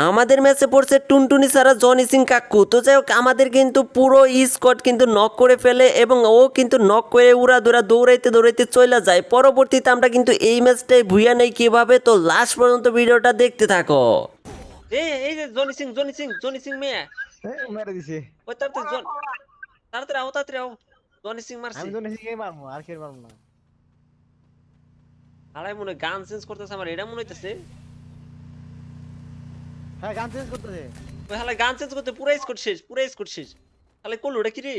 আমাদের ম্যাচে পড়ছে টুনটুনি সারা জনি সিং কাকু। তো যাই হোক আমাদের কিন্তু পুরো স্কোয়াড কিন্তু নক করে ফেলে এবং ও কিন্তু নক করে উড়া দুরা দৌড়াইতে দৌড়াইতে চলে যায়। পরবর্তীতে আমরা কিন্তু এই ম্যাচটাই ভুইয়া নেই কীভাবে? তো লাস্ট পর্যন্ত ভিডিওটা দেখতে থাকো। এই এই যে Johnny Singh Johnny Singh Johnny Singh মেয়ে। এ, মেরে দিছে। ওই তাড়াতাড়ি জন তাড়াতাড়ি আও তাড়াতাড়ি আও। জনি সিং মারছি। আমি তো নিজে মারবো আর কে মারবো না। আড়াই মনে হয় গান চেঞ্জ করতেছে আমার এটা মনে হইতেছে। হ্যাঁ গান চেঞ্জ করতেছে। ওই হালাই গান চেঞ্জ করতে পুরা স্কোর শেষ পুরা স্কোর শেষ। তাহলে করল ওটা কি রে?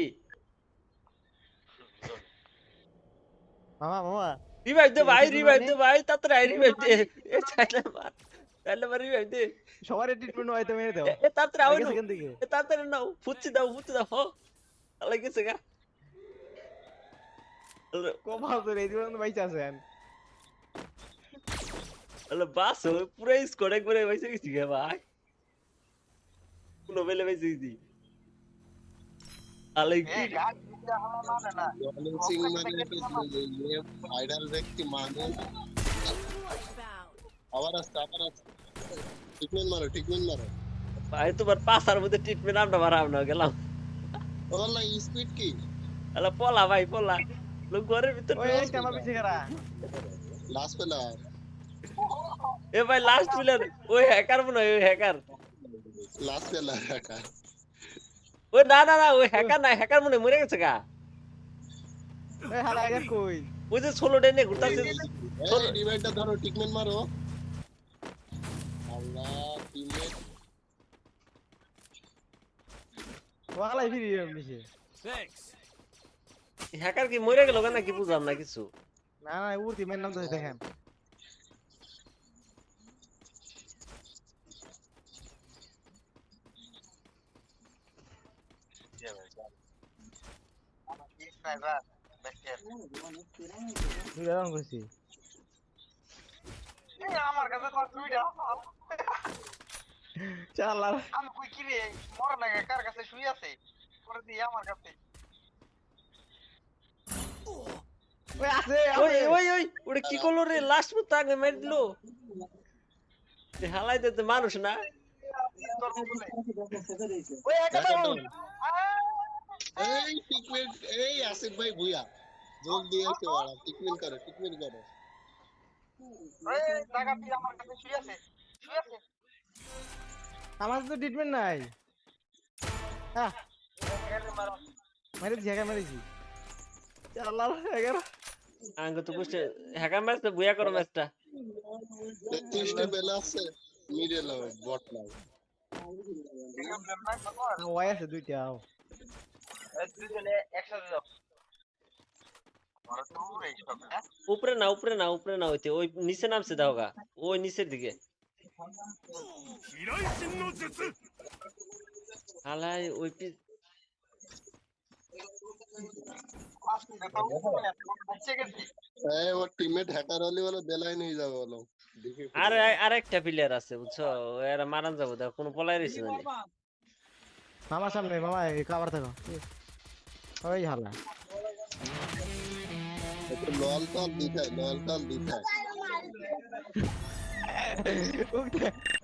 মামা মামা। রিভাইভ দে ভাই রিভাইভ মানে- দে ভাই তাড়াতাড়ি আই রিভাইভ দে। এ চাইলে মার চাইলে মার রিভাইভ দে। সবার ট্রিটমেন্ট হয়তো মেরে দাও। এ, তাড়াতাড়ি আও আগে নু এ তাড়াতাড়ি নাও। ফুচি দাও ফুচি দাও হো। তাহলে গেছে গা। কমাল তো এই বাইচা আছেন তাহলে বাস পুরা স্কোর একবারে গেছি ভাই। কোনো বেলে বাইসে গেছি তাহলে কি জনি সিং মানে তো ये ভাইরাল ব্যক্তি মানুষ আবার আসছে আবার আসছে ট্রিটমেন্ট মারো ট্রিটমেন্ট মারো ভাই তোমার পাশার মধ্যে ট্রিটমেন্ট আমরা মারাম না গেলাম ওলা স্পিড কি তাহলে পলা ভাই পলা লোক ঘরের ভিতর ওই আমার পিছে খারা লাস্ট এ ভাই লাস্ট প্লেয়ার ওই হ্যাকার মনে হয় ওই হ্যাকার লাস্ট একা ওই না না না ওই হ্যাকার না হ্যাকার মনে মরে গেছে গা। হালা কই? ওই যে ষোলো ডেনে ঘুরতাছে। ডিভাইডটা ধরো ট্রিটমেন্ট মারো। আল্লাহ টিমমেট ওয়ালাই ফিরি মিশে। হ্যাকার কি মরে গেল কেন কি বুঝলাম না কিছু? না না উর্তি মেন নাম তো দেখেন। তুই এরকম করছি আমার কাছে কত দুইটা চাল আর আমি কই কি রে মর লাগে কার কাছে শুই আছে করে দিয়ে আমার কাছে ওই আছে ওই ওই ওই ওটা কি করল রে লাস্ট মতো আগে মেরে দিল হালাই দিতে মানুষ না তোর বলে ওই একটা দেখো ডাউন তো। এই ট্রিটমেন্ট এই আসিফ ভাই ভুইয়া জলদি এসে করো ট্রিটমেন্ট করো আমার তো ট্রিটমেন্ট নাই। হ্যাঁ মেরেছি এগারো আঙ্গ তো বুঝতে হ্যাকার ম্যাচ তো বুয়া করো ম্যাচটা। তেত্রিশটা বেলা আছে বট লাগ ওয়াই আছে দুইটা দুজনে একসাথে যাও। হ্যাঁ উপরে না উপরে না উপরে না হইতে ওই নিচে নামছে দাও গা ওই নিচের দিকে। হালাই ওই পি- গেছি এই ওর টিমমেট হ্যাকার হলে বলো বেলায় নিয়ে যাবে বলো। দেখি আর আর একটা প্লেয়ার আছে বুঝছ? এরা মারান যাব দেখো কোনো পলাই সামনে মামা থাকো। ওই হালা একটু লল টল দিতে লল টল দিতে।